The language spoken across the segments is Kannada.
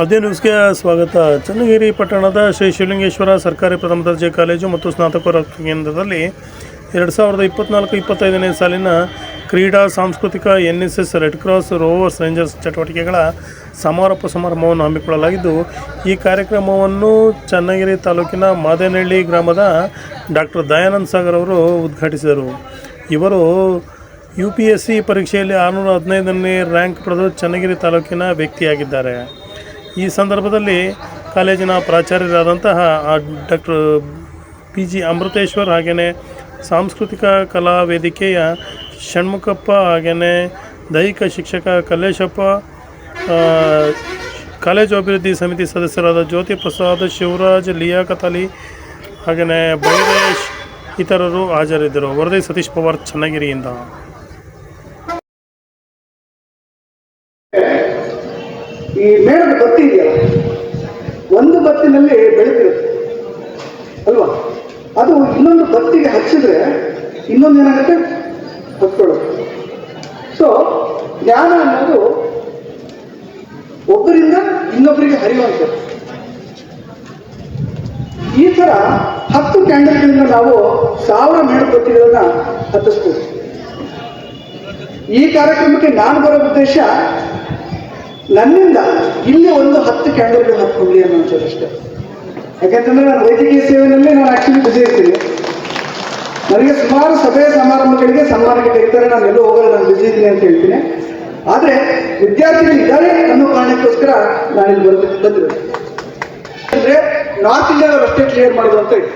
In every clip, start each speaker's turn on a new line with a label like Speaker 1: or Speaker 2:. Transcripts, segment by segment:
Speaker 1: ಅದೇ ನ್ಯೂಸ್ಗೆ ಸ್ವಾಗತ. ಚನ್ನಗಿರಿ ಪಟ್ಟಣದ ಶ್ರೀ ಶಿವಲಿಂಗೇಶ್ವರ ಸರ್ಕಾರಿ ಪ್ರಥಮ ದರ್ಜೆ ಕಾಲೇಜು ಮತ್ತು ಸ್ನಾತಕೋತ್ತರ ಕೇಂದ್ರದಲ್ಲಿ ಎರಡು ಸಾವಿರದ ಇಪ್ಪತ್ನಾಲ್ಕು ಇಪ್ಪತ್ತೈದನೇ ಸಾಲಿನ ಕ್ರೀಡಾ ಸಾಂಸ್ಕೃತಿಕ N S S red cross rovers rangers ಚಟುವಟಿಕೆಗಳ ಸಮಾರೋಪ ಸಮಾರಂಭವನ್ನು ಹಮ್ಮಿಕೊಳ್ಳಲಾಗಿದ್ದು, ಈ ಕಾರ್ಯಕ್ರಮವನ್ನು ಚನ್ನಗಿರಿ ತಾಲೂಕಿನ ಮಾದೇನಹಳ್ಳಿ ಗ್ರಾಮದ ಡಾಕ್ಟರ್ ದಯಾನಂದ್ ಸಾಗರ್ ಅವರು ಉದ್ಘಾಟಿಸಿದರು. ಇವರು ಯು ಪಿ ಎಸ್ ಸಿ ಪರೀಕ್ಷೆಯಲ್ಲಿ ಆರುನೂರ ಹದಿನೈದನೇ ರ್ಯಾಂಕ್ ಪಡೆದು ಚನ್ನಗಿರಿ ತಾಲೂಕಿನ ವ್ಯಕ್ತಿಯಾಗಿದ್ದಾರೆ. ಈ ಸಂದರ್ಭದಲ್ಲಿ ಕಾಲೇಜಿನ ಪ್ರಾಚಾರ್ಯರಾದಂತಹ ಡಾಕ್ಟರ್ ಪಿ ಜಿ ಅಮೃತೇಶ್ವರ್ ಹಾಗೆಯೇ ಸಾಂಸ್ಕೃತಿಕ ಕಲಾ ವೇದಿಕೆಯ ಷಣ್ಮುಖಪ್ಪ ಹಾಗೆಯೇ ದೈಹಿಕ ಶಿಕ್ಷಕ ಕಲ್ಲೇಶಪ್ಪ ಕಾಲೇಜು ಅಭಿವೃದ್ಧಿ ಸಮಿತಿ ಸದಸ್ಯರಾದ ಜ್ಯೋತಿ ಪ್ರಸಾದ್, ಶಿವರಾಜ್, ಲಿಯಾ ಅಲಿ ಹಾಗೆಯೇ ಬೈರೇಶ್ ಇತರರು ಹಾಜರಿದ್ದರು. ವರದಿ ಸತೀಶ್ ಪವಾರ್, ಚನ್ನಗಿರಿಯಿಂದ.
Speaker 2: ಈ ಮೇಣದ ಬತ್ತಿ ಇದೆಯಲ್ಲ? ಒಂದು ಬತ್ತಿನಲ್ಲಿ ಬೆಳಕಿರುತ್ತೆ ಅಲ್ವಾ? ಅದು ಇನ್ನೊಂದು ಬತ್ತಿಗೆ ಹಚ್ಚಿದ್ರೆ ಇನ್ನೊಂದು ಏನಾಗುತ್ತೆ? ಹತ್ಕೊಳ್ಳುತ್ತೆ. ಸೊ ಜ್ಞಾನ ಅನ್ನೋದು ಒಬ್ಬರಿಂದ ಇನ್ನೊಬ್ಬರಿಗೆ ಹರಿಯುವಂಥದ್ದು ಈ ತರ ಹತ್ತು ಕ್ಯಾಂಡಲ್ಗಳಿಂದ ನಾವು ಸಾವಿರ ಮೇಣದ ಬತ್ತಿಗಳನ್ನ ಹತ್ತಿಸ್ಬೋದು. ಈ ಕಾರ್ಯಕ್ರಮಕ್ಕೆ ನಾನು ಬರೋ ಉದ್ದೇಶ ನನ್ನಿಂದ ಇಲ್ಲಿ ಒಂದು ಹತ್ತು ಕ್ಯಾಂಡಲ್ಗಳು ಹತ್ಕೊಳ್ಳಿ ಅನ್ನೋ ಅಷ್ಟೇ. ಯಾಕಂತಂದ್ರೆ ನಾನು ವೈದ್ಯಕೀಯ ಸೇವೆಯಲ್ಲಿ ನಾನು ಆಕ್ಚುಲಿ ಬಿಸಿ ಇರ್ತೀನಿ. ನನಗೆ ಸುಮಾರು ಸಭೆ ಸಮಾರಂಭಗಳಿಗೆ ಸನ್ಮಾನಕ್ಕೆ ಕರೀತಾರೆ ನಾನು ಎಲ್ಲೂ ಹೋಗಲ್ಲ, ನಾನು ಬಿಸಿ ಇದ್ದೀನಿ ಅಂತ ಹೇಳ್ತೀನಿ. ಆದರೆ ವಿದ್ಯಾರ್ಥಿಗಳು ಇದ್ದಾರೆ ಅನ್ನೋ ಕಾರಣಕ್ಕೋಸ್ಕರ ನಾನು ಇಲ್ಲಿ ಬಂದು, ಬಂದಿರೋದು. ಅಂದ್ರೆ ನಾರ್ತ್ ಇಂಡಿಯಾದವ್ರು ಅಷ್ಟೇ ಕ್ಲಿಯರ್ ಮಾಡೋದು ಅಂತ ಇದೆ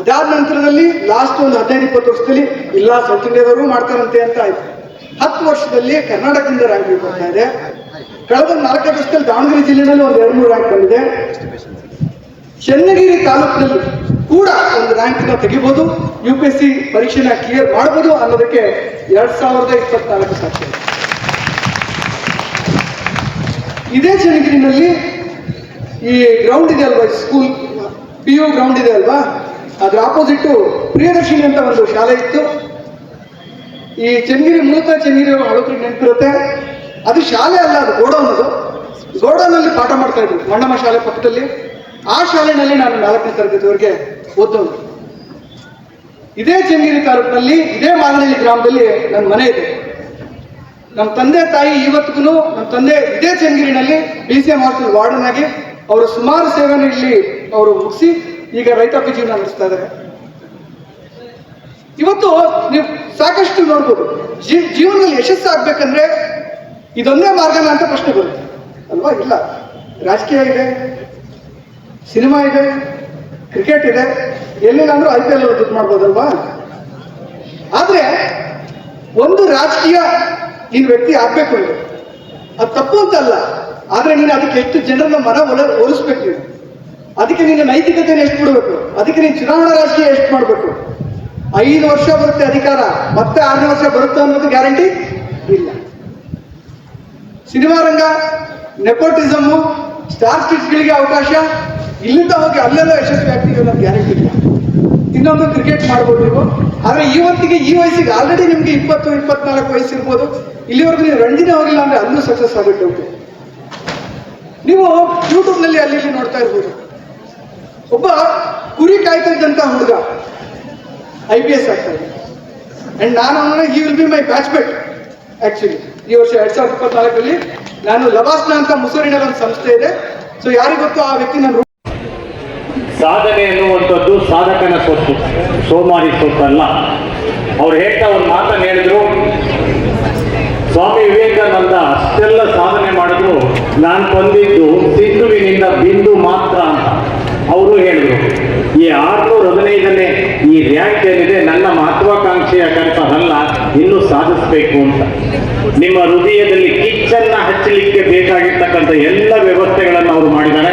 Speaker 2: ಅದಾದ ನಂತರದಲ್ಲಿ ಲಾಸ್ಟ್ ಒಂದು ಹದಿನೈದು, ಇಪ್ಪತ್ತು ವರ್ಷದಲ್ಲಿ ಇಲ್ಲ ಸೌತ್ ಇಂಡಿಯಾದವರು ಮಾಡ್ತಾರಂತೆ ಅಂತ ಆಯ್ತು. ಹತ್ತು ವರ್ಷದಲ್ಲಿ ಕರ್ನಾಟಕದಿಂದ ರ್ಯಾಂಕ್ ಬರ್ತಾ ಇದೆ. ಕಳೆದ ನಾಲ್ಕು ವರ್ಷದಲ್ಲಿ ದಾವಣಗೆರೆ ಜಿಲ್ಲೆನಲ್ಲಿ ಒಂದು ಎರಡು, ಮೂರು ರ್ಯಾಂಕ್ ಬಂದಿದೆ. ಚನ್ನಗಿರಿ ತಾಲೂಕಿನಲ್ಲಿ ಕೂಡ ಒಂದು ರ್ಯಾಂಕ್ನ ತೆಗಿಬಹುದು ಯು ಪಿ ಎಸ್ ಸಿ ಪರೀಕ್ಷೆನ ಕ್ಲಿಯರ್ ಮಾಡಬಹುದು ಅನ್ನೋದಕ್ಕೆ ಎರಡ್ ಸಾವಿರದ ಇಪ್ಪತ್ನಾಲ್ಕು ಸಾಕ್ಷಿ ಇದೆ. ಇದೇ ಚನ್ನಗಿರಿನಲ್ಲಿ ಈ ಗ್ರೌಂಡ್ ಇದೆ ಅಲ್ವಾ ಸ್ಕೂಲ್ ಪಿ ಯು ಗ್ರೌಂಡ್ ಇದೆ ಅಲ್ವಾ? ಅದ್ರ ಆಪೋಸಿಟ್ ಪ್ರಿಯದರ್ಶಿನಿ ಅಂತ ಒಂದು ಶಾಲೆ ಇತ್ತು. ಈ ಚನ್ನಗಿರಿ, ಮೂಲತಃ ಚನ್ನಗಿರಿ ಹಳಕರಿಗೆ ನೆನಪಿರುತ್ತೆ. ಅದು ಶಾಲೆ ಅಲ್ಲ, ಅದು ಗೋಡೌನ್ ಅದು. ಗೋಡೌನಲ್ಲಿ ಪಾಠ ಮಾಡ್ತಾ ಇದ್ವಿ ಮಣ್ಣಮ್ಮ ಶಾಲೆ ಪಕ್ಕದಲ್ಲಿ. ಆ ಶಾಲೆಯಲ್ಲಿ ನಾನು ನಾಲ್ಕನೇ ತರಗತಿವರೆಗೆ ಓದೋನು ಇದೇ ಚೆಂಗಿರಿ ತಾಲೂಕಿನಲ್ಲಿ, ಇದೇ ಮಾಗನಹಳ್ಳಿ ಗ್ರಾಮದಲ್ಲಿ ನನ್ನ ಮನೆ ಇದೆ. ನಮ್ಮ ತಂದೆ ತಾಯಿ ಇವತ್ತಿಗೂ, ನಮ್ಮ ತಂದೆ ಇದೇ ಚೆಂಗಿರಿನಲ್ಲಿ B C M hostel warden ಆಗಿ ಅವರು ಸುಮಾರು ಸೇವೆಯನ್ನು ಇಲ್ಲಿ ಅವರು ಮುಗಿಸಿ ಈಗ ರೈತಾಪಿ ಜೀವನ ನಡೆಸ್ತಾ ಇದ್ದಾರೆ. ಇವತ್ತು ನೀವು ಸಾಕಷ್ಟು ನೋಡ್ಬೋದು ಜೀವನದಲ್ಲಿ ಯಶಸ್ಸು ಆಗ್ಬೇಕಂದ್ರೆ ಇದೊಂದೇ ಮಾರ್ಗನ ಅಂತ ಪ್ರಶ್ನೆ ಬರುತ್ತೆ. ಅಲ್ವಾ? ಇಲ್ಲ. ರಾಜಕೀಯ ಇದೆ, ಸಿನಿಮಾ ಇದೆ, ಕ್ರಿಕೆಟ್ ಇದೆ, ಎಲ್ಲಿಲ್ಲಾಂದ್ರೂ ಐ ಪಿ ಎಲ್ ದುಡ್ಡು ಮಾಡ್ಬೋದಲ್ವಾ? ಆದ್ರೆ ಒಂದು ರಾಜಕೀಯ ನೀನು ವ್ಯಕ್ತಿ ಆಗ್ಬೇಕು ಅಂದ್ರೆ, ಅದು ತಪ್ಪು ಅಂತ ಅಲ್ಲ. ಆದ್ರೆ ನೀನು ಅದಕ್ಕೆ ಎಷ್ಟು ಜನರನ್ನ ಮನ ಒಲ ಒಲಿಸ್ಬೇಕು ನೀನು. ಅದಕ್ಕೆ ನಿನ್ನ ನೈತಿಕತೆಯನ್ನು ಎಷ್ಟು ಬಿಡಬೇಕು ಅದಕ್ಕೆ ನೀನು ಚುನಾವಣಾ ರಾಜಕೀಯ ಎಷ್ಟು ಮಾಡಬೇಕು? ಐದು ವರ್ಷ ಬರುತ್ತೆ ಅಧಿಕಾರ. ಮತ್ತೆ ಆರನೇ ವರ್ಷ ಬರುತ್ತೆ ಅನ್ನೋದು ಗ್ಯಾರಂಟಿ ಇಲ್ಲ. ಸಿನಿಮಾ ರಂಗ ನೆಪೋಟಿಸಮ್ ಸ್ಟಾರ್ ಗಳಿಗೆ ಅವಕಾಶ. ಇಲ್ಲಿಂದ ಹೋಗಿ ಅಲ್ಲೆಲ್ಲ ಯಶಸ್ವಿ ಆಗ್ತೀವಿ ಅನ್ನೋದು ಗ್ಯಾರಂಟಿ ಇಲ್ಲ. ಇನ್ನೊಂದು ಕ್ರಿಕೆಟ್ ಮಾಡ್ಬೋದು ನೀವು. ಆದ್ರೆ ಈ ಹೊತ್ತಿಗೆ ಈ ವಯಸ್ಸಿಗೆ ಆಲ್ರೆಡಿ ನಿಮ್ಗೆ ಇಪ್ಪತ್ತು, ಇಪ್ಪತ್ನಾಲ್ಕು ವಯಸ್ಸು ಇರ್ಬೋದು ಇಲ್ಲಿವರೆಗೂ ನೀವು ರಂಜಿನೇ ಹೋಗಿಲ್ಲ ಅಂದ್ರೆ ಅಲ್ಲೂ ಸಕ್ಸಸ್ ಆಗುತ್ತೆ ಉಂಟು ನೀವು ಯೂಟ್ಯೂಬ್ನಲ್ಲಿ ಅಲ್ಲಿ ಇಲ್ಲಿ ನೋಡ್ತಾ ಇರ್ಬೋದು. ಒಬ್ಬ ಕುರಿ ಕಾಯ್ತಾ ಇದ್ದಂಥ ಹುಡುಗ ಐ ಪಿ ಎಸ್ ಆಗ್ತಾ ಇದೆ ಅಂಡ್ ನಾನು ಈ will be my batchmate actually ಈ ವರ್ಷ ಎರಡ್ ಸಾವಿರದ ಇಪ್ಪತ್ನಾಲ್ಕರಲ್ಲಿ ನಾನು ಲವಾಸ್ನ ಅಂತ ಮುಸೂರಿನ ಒಂದು ಸಂಸ್ಥೆ ಇದೆ. ಸೊ ಯಾರಿಗೊತ್ತು ಆ ವ್ಯಕ್ತಿ ನಾನು
Speaker 3: ಸಾಧನೆ ಎನ್ನುವಂಥದ್ದು ಸಾಧಕನ ಸೊತ್ತು, ಸೋಮಾರಿ ಸೊತ್ತಲ್ಲ. ಅವ್ರು ಹೇಳ್ತಾ ಒಂದು ಮಾತನ್ನು ಹೇಳಿದ್ರು, ಸ್ವಾಮಿ ವಿವೇಕಾನಂದ ಅಷ್ಟೆಲ್ಲ ಸಾಧನೆ ಮಾಡಿದ್ರು, ನಾನು ಬಂದಿದ್ದು ಸಿಂಧುವಿನಿಂದ ಬಿಂದು ಮಾತ್ರ ಅಂತ. ಅವರು ಹೇಳಿದ್ರು, ಈ ಆರ್ನೂರ ಹದಿನೈದನೇ ಈ ರ್ಯಾಂಕ್ ಏನಿದೆ ಸಾಧಿಸಬೇಕು ಅಂತ. ನಿಮ್ಮ ಹೃದಯದಲ್ಲಿ ಕಿಚ್ಚನ್ನ ಹಚ್ಚಲಿಕ್ಕೆ ಬೇಕಾಗಿರ್ತಕ್ಕಂಥ ಎಲ್ಲ ವ್ಯವಸ್ಥೆಗಳನ್ನು ಅವರು ಮಾಡಿದ್ದಾರೆ.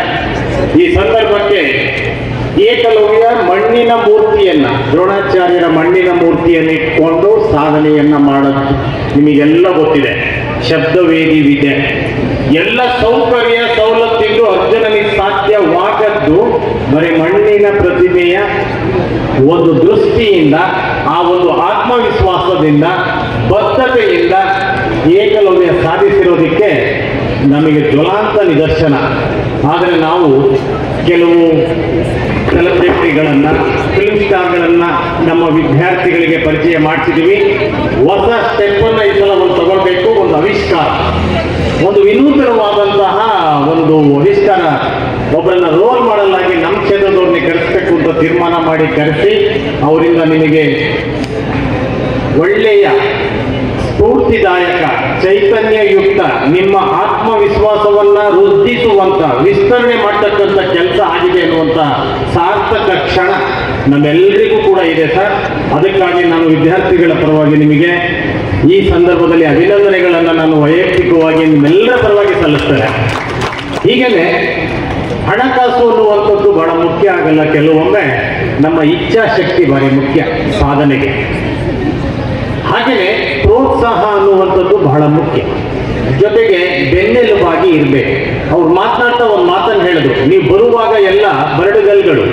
Speaker 3: ಈ ಸಂದರ್ಭಕ್ಕೆ ಏಕಲವ್ಯ ಮಣ್ಣಿನ ಮೂರ್ತಿಯನ್ನ, ದ್ರೋಣಾಚಾರ್ಯರ ಮಣ್ಣಿನ ಮೂರ್ತಿಯನ್ನು ಇಟ್ಕೊಂಡು ಸಾಧನೆಯನ್ನ ಮಾಡೋದು ನಿಮಗೆಲ್ಲ ಗೊತ್ತಿದೆ. ಶಬ್ದವೇದಿ ವಿದ್ಯೆ. ಎಲ್ಲ ಸೌಕರ್ಯ ಸವಲತ್ತಿದ್ದು ಅರ್ಜುನನಿಗೆ ಸಾಧ್ಯವಾಗದ್ದು ಬರೀ ಮಣ್ಣಿನ ಪ್ರತಿಮೆಯ ಒಂದು ದೃಷ್ಟಿಯಿಂದ, ಆ ಒಂದು ಆತ್ಮವಿಶ್ವಾಸದಿಂದ ಬದ್ಧತೆಯಿಂದ ಏಕಲವ್ಯ ಸಾಧಿಸಿರೋದಕ್ಕೆ ನಮಗೆ ಜ್ವಲಾಂತ ನಿದರ್ಶನ. ಆದರೆ ನಾವು ಕೆಲವು ಸೆಲೆಬ್ರಿಟಿಗಳನ್ನು, ಫಿಲ್ಮ್ ಸ್ಟಾರ್ಗಳನ್ನು ನಮ್ಮ ವಿದ್ಯಾರ್ಥಿಗಳಿಗೆ ಪರಿಚಯ ಮಾಡಿಸಿದ್ದೀವಿ ಹೊಸ ಸ್ಟೆಪ್ಪನ್ನು ಈ ಸಲ ಒಂದು ತಗೊಳ್ಬೇಕು, ಒಂದು ಆವಿಷ್ಕಾರ. ಒಂದು ವಿನೂತನವಾದಂತಹ ಒಂದು ಆವಿಷ್ಕಾರ. ಒಬ್ಬರನ್ನ ರೋಲ್ ಮಾಡಲ್ ಆಗಿ ನಮ್ಮ ಕ್ಷೇತ್ರದವ್ರನ್ನ ಕರೆಸಬೇಕು ಅಂತ ತೀರ್ಮಾನ ಮಾಡಿ ಕರೆಸಿ, ಅವರಿಂದ ನಿಮಗೆ ಒಳ್ಳೆಯ ಸ್ಫೂರ್ತಿದಾಯಕ ಚೈತನ್ಯಯುಕ್ತ, ನಿಮ್ಮ ಆತ್ಮವಿಶ್ವಾಸವನ್ನ ವೃದ್ಧಿಸುವಂತ, ವಿಸ್ತರಣೆ ಮಾಡ್ತಕ್ಕಂಥ ಕೆಲಸ ಆಗಿದೆ ಅನ್ನುವಂಥ ಸಾರ್ಥಕ ಕ್ಷಣ ನಮ್ಮೆಲ್ಲರಿಗೂ ಕೂಡ ಇದೆ ಸರ್. ಅದಕ್ಕಾಗಿ ನಾನು ವಿದ್ಯಾರ್ಥಿಗಳ ಪರವಾಗಿ ನಿಮಗೆ ಈ ಸಂದರ್ಭದಲ್ಲಿ ಅಭಿನಂದನೆಗಳನ್ನು ನಾನು ವೈಯಕ್ತಿಕವಾಗಿ ನಿಮ್ಮೆಲ್ಲರ ಪರವಾಗಿ ಸಲ್ಲಿಸ್ತೇನೆ. ಹೀಗೇನೆ ಹಣಕಾಸು ಅನ್ನುವಂಥದ್ದು ಬಹಳ ಮುಖ್ಯ ಆಗಲ್ಲ, ಕೆಲವೊಮ್ಮೆ ನಮ್ಮ ಇಚ್ಛಾಶಕ್ತಿ ಭಾರಿ ಮುಖ್ಯ ಸಾಧನೆಗೆ. ಹಾಗೆಯೇ ಪ್ರೋತ್ಸಾಹ ಬಹಳ ಮುಖ್ಯ. ಜೊತೆಗೆ ಬೆನ್ನೆಲುಬಾಗಿ ಇರಬೇಕು. ಅವ್ರು ಮಾತನಾಡ್ತಾ ಒಂದು ಮಾತನ್ನು ಹೇಳಿದ್ರು. ನೀವು ಬರುವಾಗ ಎಲ್ಲ ಬರಡುಗಲ್ಗಳು.